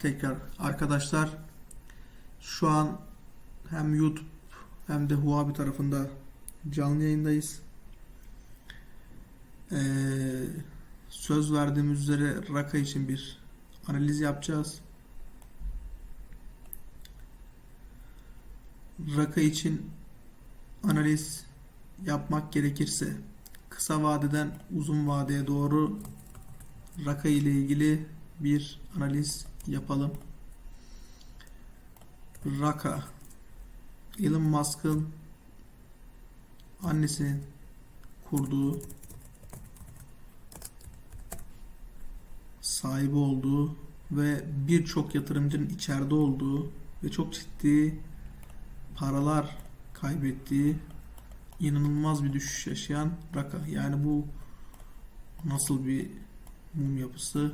tekrar arkadaşlar. Şu an hem YouTube hem de Huawei tarafında canlı yayındayız. Ee, söz verdiğimiz üzere Raka için bir analiz yapacağız. Raka için analiz yapmak gerekirse kısa vadeden uzun vadeye doğru Raka ile ilgili bir analiz yapalım. Raka Elon Musk'ın annesinin kurduğu sahibi olduğu ve birçok yatırımcının içeride olduğu ve çok ciddi paralar kaybettiği inanılmaz bir düşüş yaşayan Raka. Yani bu nasıl bir mum yapısı?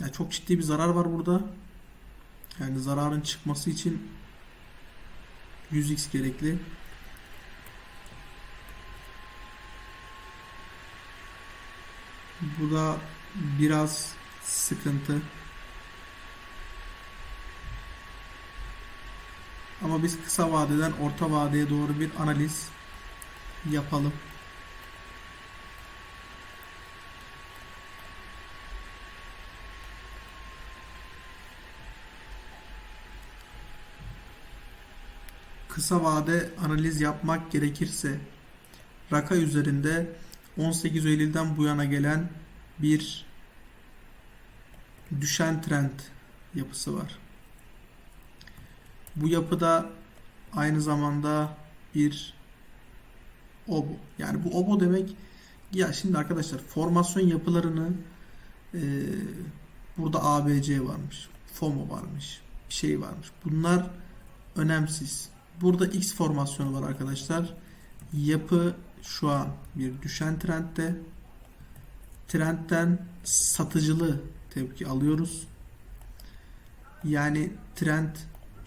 Yani çok ciddi bir zarar var burada. Yani zararın çıkması için 100x gerekli. Bu da biraz sıkıntı. Ama biz kısa vadeden orta vadeye doğru bir analiz yapalım. Kısa vade analiz yapmak gerekirse Raka üzerinde 18 Eylül'den bu yana gelen bir düşen trend yapısı var. Bu yapıda aynı zamanda bir obo. Yani bu obo demek ya şimdi arkadaşlar formasyon yapılarını e, burada ABC varmış. FOMO varmış. Bir şey varmış. Bunlar önemsiz. Burada X formasyonu var arkadaşlar. Yapı şu an bir düşen trendde. Trendten satıcılı tepki alıyoruz. Yani trend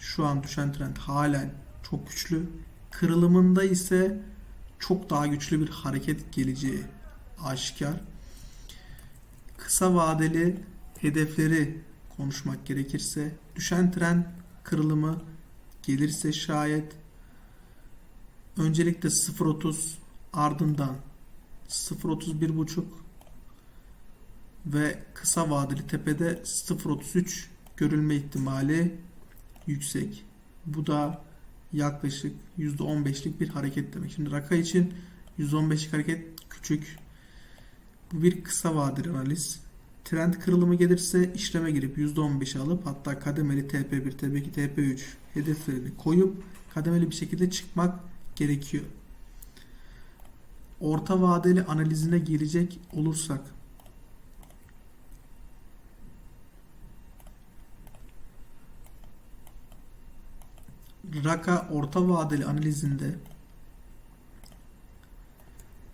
şu an düşen trend halen çok güçlü. Kırılımında ise çok daha güçlü bir hareket geleceği aşikar. Kısa vadeli hedefleri konuşmak gerekirse düşen trend kırılımı gelirse şayet öncelikle 0.30 ardından 0.31.5 ve kısa vadeli tepede 0.33 görülme ihtimali yüksek. Bu da yaklaşık %15'lik bir hareket demek. Şimdi Raka için %15'lik hareket küçük. Bu bir kısa vadeli analiz. Trend kırılımı gelirse işleme girip %15 alıp hatta kademeli TP1, TP2, TP3 hedeflerini koyup kademeli bir şekilde çıkmak gerekiyor. Orta vadeli analizine gelecek olursak Raka orta vadeli analizinde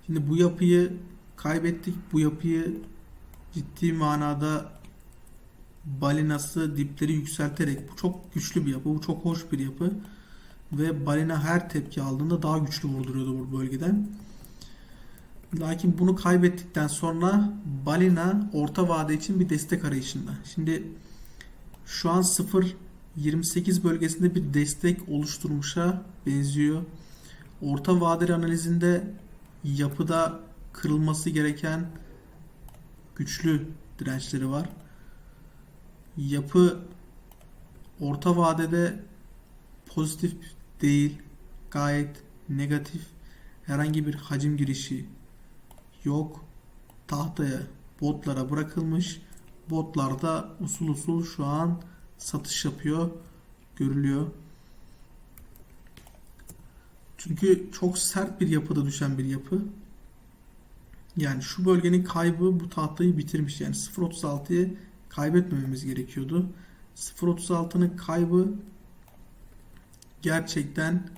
şimdi bu yapıyı kaybettik. Bu yapıyı ciddi manada balinası dipleri yükselterek bu çok güçlü bir yapı. Bu çok hoş bir yapı. Ve balina her tepki aldığında daha güçlü vurduruyordu bu bölgeden. Lakin bunu kaybettikten sonra balina orta vade için bir destek arayışında. Şimdi şu an 0 28 bölgesinde bir destek oluşturmuşa benziyor. Orta vadeli analizinde yapıda kırılması gereken güçlü dirençleri var. Yapı orta vadede pozitif değil, gayet negatif. Herhangi bir hacim girişi yok. Tahtaya, botlara bırakılmış. Botlarda usul usul şu an satış yapıyor görülüyor. Çünkü çok sert bir yapıda düşen bir yapı. Yani şu bölgenin kaybı bu tahtayı bitirmiş. Yani 0.36'yı kaybetmememiz gerekiyordu. 0.36'nın kaybı gerçekten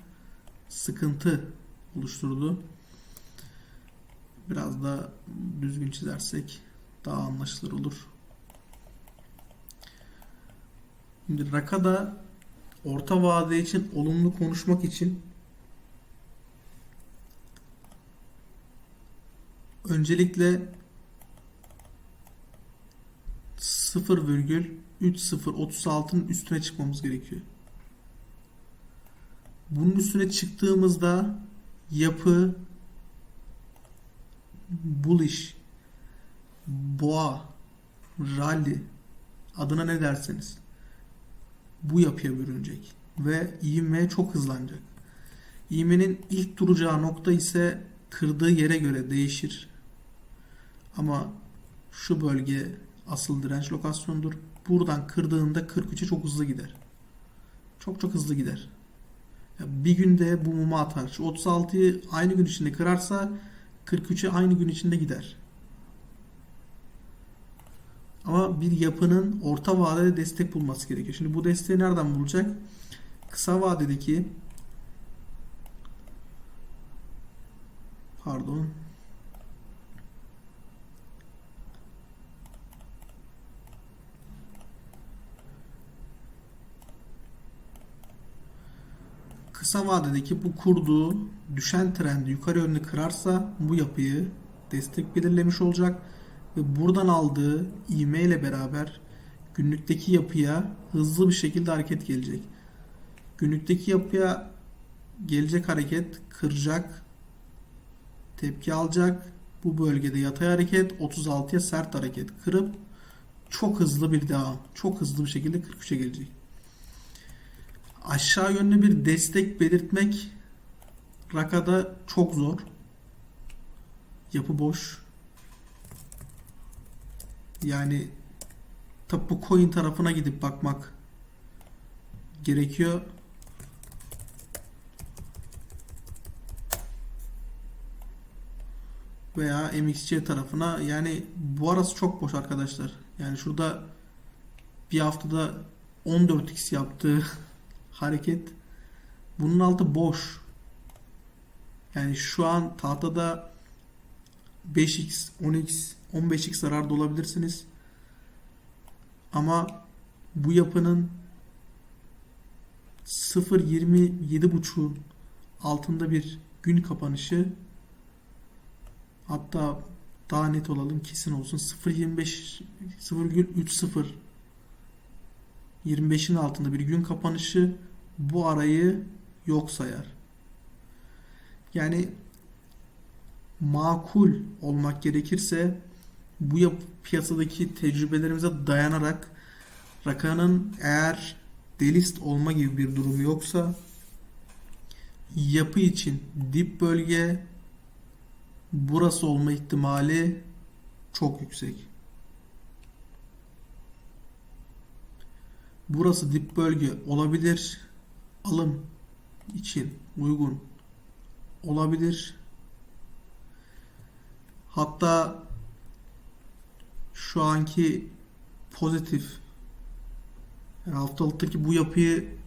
sıkıntı oluşturdu. Biraz da düzgün çizersek daha anlaşılır olur. Şimdi Raka'da orta vade için olumlu konuşmak için öncelikle 0,3036'nın üstüne çıkmamız gerekiyor. Bunun üstüne çıktığımızda yapı bullish, boğa, rally adına ne derseniz bu yapıya bürünecek ve ivme çok hızlanacak. İğmenin ilk duracağı nokta ise kırdığı yere göre değişir. Ama şu bölge asıl direnç lokasyonudur. Buradan kırdığında 43'e çok hızlı gider. Çok çok hızlı gider. Bir günde bu mumu atar. Şu 36'yı aynı gün içinde kırarsa 43'e aynı gün içinde gider. Ama bir yapının orta vadede destek bulması gerekiyor. Şimdi bu desteği nereden bulacak? Kısa vadedeki pardon kısa vadedeki bu kurduğu düşen trendi yukarı yönlü kırarsa bu yapıyı destek belirlemiş olacak ve buradan aldığı ivme ile beraber günlükteki yapıya hızlı bir şekilde hareket gelecek. Günlükteki yapıya gelecek hareket kıracak, tepki alacak. Bu bölgede yatay hareket, 36'ya sert hareket kırıp çok hızlı bir devam, çok hızlı bir şekilde 43'e gelecek. Aşağı yönlü bir destek belirtmek rakada çok zor. Yapı boş. Yani tabi bu coin tarafına gidip bakmak gerekiyor. Veya MXC tarafına yani bu arası çok boş arkadaşlar. Yani şurada bir haftada 14x yaptığı hareket bunun altı boş. Yani şu an tahtada 5x, 10x, 15x zararda olabilirsiniz. Ama bu yapının 0.27.5'un altında bir gün kapanışı hatta daha net olalım kesin olsun 0.25 0.30 25'in altında bir gün kapanışı bu arayı yok sayar. Yani makul olmak gerekirse bu yap piyasadaki tecrübelerimize dayanarak rakanın eğer delist olma gibi bir durumu yoksa yapı için dip bölge burası olma ihtimali çok yüksek. Burası dip bölge olabilir. Alım için uygun olabilir. Hatta şu anki pozitif yani haftalıktaki bu yapıyı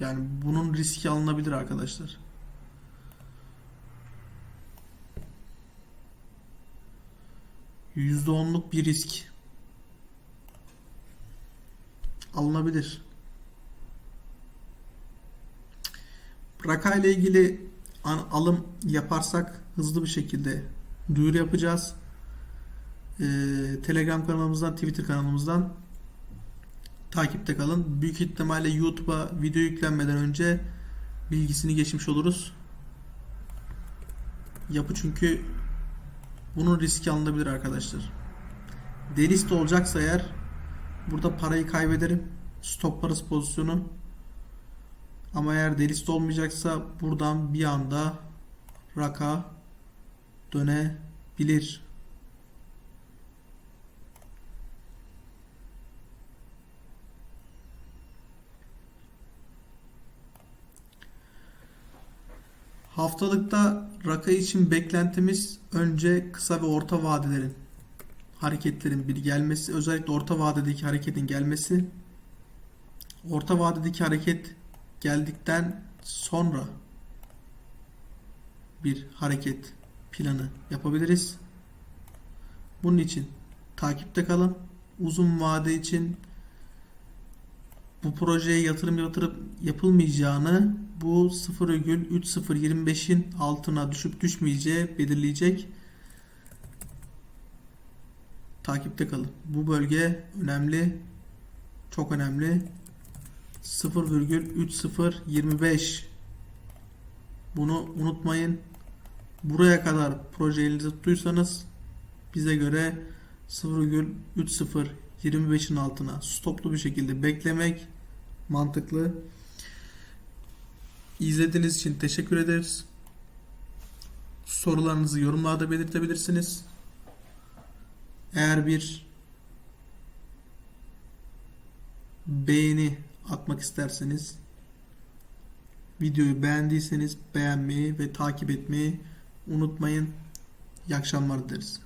yani bunun riski alınabilir arkadaşlar. %10'luk bir risk alınabilir. Raka ile ilgili alım yaparsak hızlı bir şekilde duyuru yapacağız. Ee, Telegram kanalımızdan, Twitter kanalımızdan takipte kalın. Büyük ihtimalle YouTube'a video yüklenmeden önce bilgisini geçmiş oluruz. Yapı çünkü bunun riski alınabilir arkadaşlar. Delist olacaksa eğer burada parayı kaybederim. Stoplarız pozisyonu. Ama eğer delist olmayacaksa buradan bir anda raka dönebilir. Haftalıkta raka için beklentimiz önce kısa ve orta vadelerin hareketlerin bir gelmesi, özellikle orta vadedeki hareketin gelmesi. Orta vadedeki hareket geldikten sonra bir hareket planı yapabiliriz. Bunun için takipte kalın. Uzun vade için bu projeye yatırım yatırıp yapılmayacağını bu 0,3025'in altına düşüp düşmeyeceği belirleyecek. Takipte kalın. Bu bölge önemli. Çok önemli. 0,3025 Bunu unutmayın. Buraya kadar proje elinizde tuttuysanız bize göre 0,3025'in altına stoplu bir şekilde beklemek mantıklı. İzlediğiniz için teşekkür ederiz. Sorularınızı yorumlarda belirtebilirsiniz. Eğer bir beğeni atmak isterseniz videoyu beğendiyseniz beğenmeyi ve takip etmeyi unutmayın. İyi akşamlar dileriz.